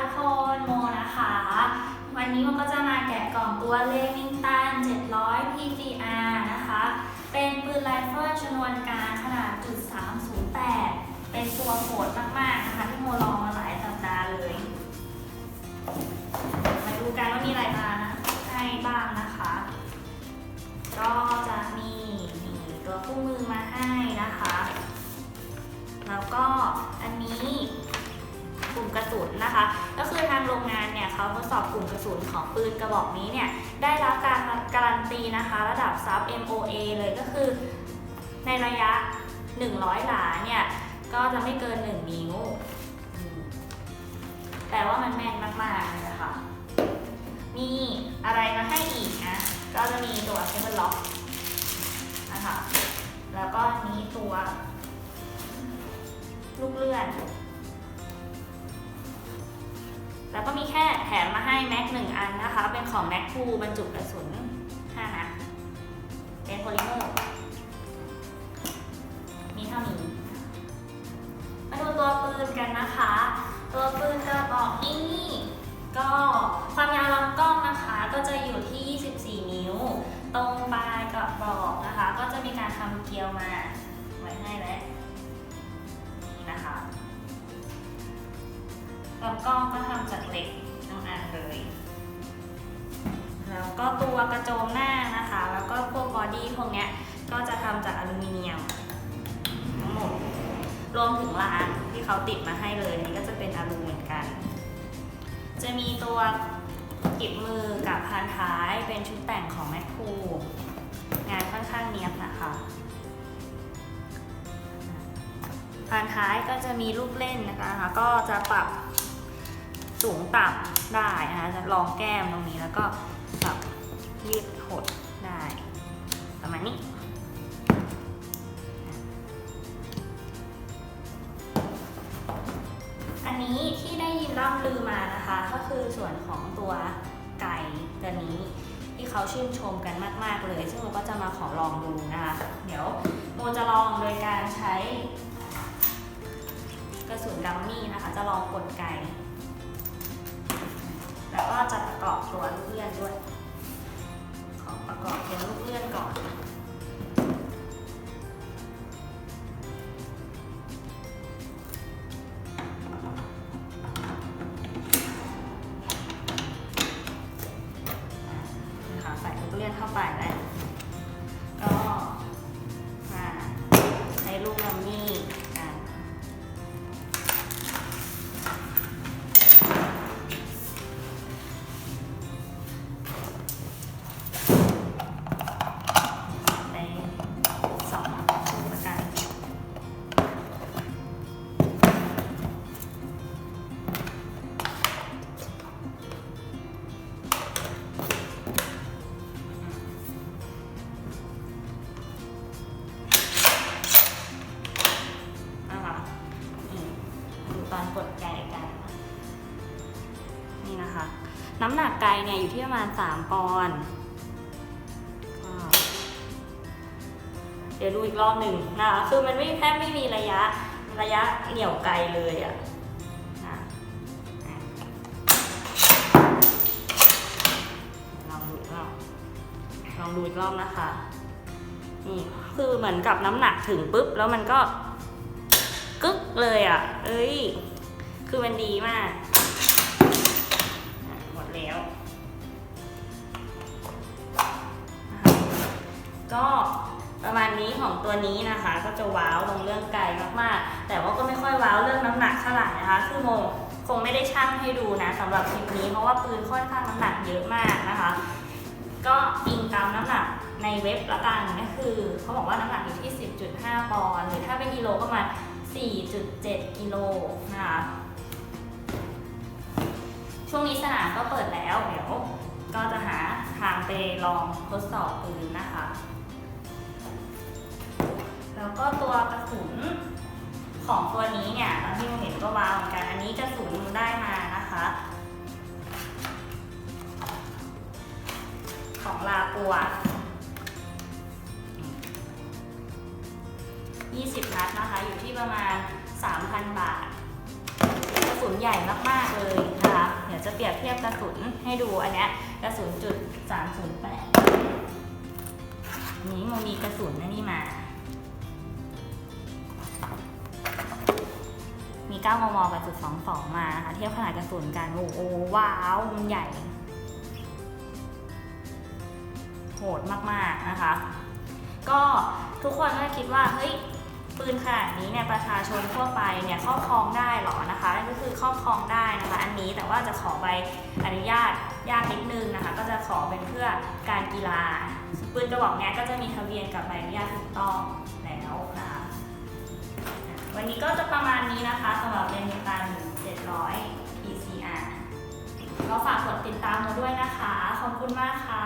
ทุกคนโมนะคะ วันนี้มันก็จะมาแกะกล่องตัวเลมิงตัน 700 PGR นะคะ เป็นปืนไรเฟิลชนวนการขนาดจุด308 เป็นตัวโหดมากะก็คือทางโรงงานเนี่ยเขาทดสอบกลุ่มกระสุนของปืนกระบอกนี้เนี่ยได้รับการการันตีนะคะ ระดับซับ MOA เลยก็คือ ในระยะ 100 หลาเนี่ยก็จะไม่เกิน 1 นิ้ว แต่ว่ามันแม่นมาก ๆ เลยนะคะมีอะไรมาให้อีกนะ ก็จะมีตัวเคเบิลล็อกนะคะ แล้วก็นี้ตัว ลูกเลื่อน แล้วก็มีแค่แถมมาให้แม็กหนึ่งอันนะคะ เป็นของแม็กคูบรรจุกระสุน5นัดเป็นโพลิเมอร์มีเท่านี้มาดูตัวปืนกันนะคะ ตัวปืนกระบอกนี้ก็ความยาวลำกล้องนะคะก็จะอยู่ที่ 24 นิ้ว ตรงปลายกระบอกนะคะ ก็จะมีการทำเกลียวมาไว้ให้แล้ว ลำกล้องก็ทำจากเหล็กทั้งอันเลย แล้วก็ตัวกระโจมหน้านะคะ แล้วก็พวกบอดี้พวกเนี้ยก็จะทำจากอลูมิเนียมทั้งหมด รวมถึงรางที่เขาติดมาให้เลยนี่ก็จะเป็นอลูเหมือนกัน จะมีตัวกิบมือกับพานท้ายเป็นชุดแต่งของแมคคูงานค่อนข้างเนียบนะคะพานท้ายก็จะมีลูกเล่นนะคะ ก็จะปรับ สูงต่ำได้นะคะจะรองแก้มตรงนี้แล้วก็ปรับยืดหดได้ ประมาณนี้อันนี้ที่ได้ยินร่ำลือมานะคะ ก็คือส่วนของตัวไก่ตัวนี้ ที่เขาชื่นชมกันมาก ๆ เลย ซึ่งโมก็จะมาขอลองดูนะคะ เดี๋ยวโมจะลองโดยการใช้กระสุนดัมมี่นะคะ จะลองกดไก แล้วก็จะประกอบตัวลูกเลื่อนด้วย ขอประกอบตัวลูกเลื่อนก่อน ดูตอนกดไกกันนี่นะคะ น้ำหนักไกเนี่ยอยู่ที่ประมาณ 3 ปอนด์เดี๋ยวดูอีกรอบหนึ่งนะคะคือมันไม่แทบไม่มีระยะระยะเหนี่ยวไกลเลยอะ่ะลองดูอีกรอบลองดูอีกรอบนะคะนี่คือเหมือนกับน้ำหนักถึงปุ๊บ แล้วมันก็กึกเลยอะ เอ้ย คือมันดีมาก หมดแล้ว ก็ประมาณนี้ของตัวนี้นะคะ ก็จะว้าวตรงเรื่องไกลมากๆ แต่ว่าก็ไม่ค่อยว้าวเรื่องน้ำหนักเท่าไหร่นะคะ คือโมคงไม่ได้ชั่งให้ดูนะสำหรับคลิปนี้เพราะว่าปืนค่อนข้างน้ำหนักเยอะมากนะคะ ก็อิงตามน้ำหนักในเว็บละกันก็คือเขาบอกว่าน้ำหนักอยู่ที่ 10.5 ปอนด์หรือถ้าเป็นกิโลก็มา4.7 กิโลนะคะ ช่วงนี้สนามก็เปิดแล้วเดี๋ยวก็จะหาทางไปลองทดสอบปืนนะคะ แล้วก็ตัวกระสุนของตัวนี้เนี่ยตอนที่เราเห็นก็วาวเหมือนกัน อันนี้กระสุนได้มานะคะ ของลาปัว 20 นัดนะคะ อยู่ที่ประมาณ 3,000 บาท กระสุนใหญ่มาก ๆ เลย นะจะเปรียบเทียบกระสุนให้ดูอันเนี้ยกระสุนจุด308นนี้มันมีกระสุนอันนี่มา มี9มมกับจุด22 มานะคะเทียบขนาดกระสุนกันโอ้โหว้าวมันใหญ่ โหดมากๆนะคะ ก็ทุกคนก็คิดว่า เฮ้ย ปืนขนาดนี้เนี่ยประชาชนทั่วไปเนี่ยครอบครองได้หรอนะคะนั่นก็คือครอบครองได้นะคะอันนี้แต่ว่าจะขอใบอนุญาตยากนิดนึงนะคะ ก็จะขอเป็นเพื่อการกีฬาปืนกระบอกเนี้ยก็จะมีทะเบียนกับใบอนุญาตถูกต้องแล้วนะคะวันนี้ก็จะประมาณนี้นะคะสำหรับเรนตัน700 PCR ก็ฝากกดติดตามมาด้วยนะคะ ขอบคุณมากค่ะ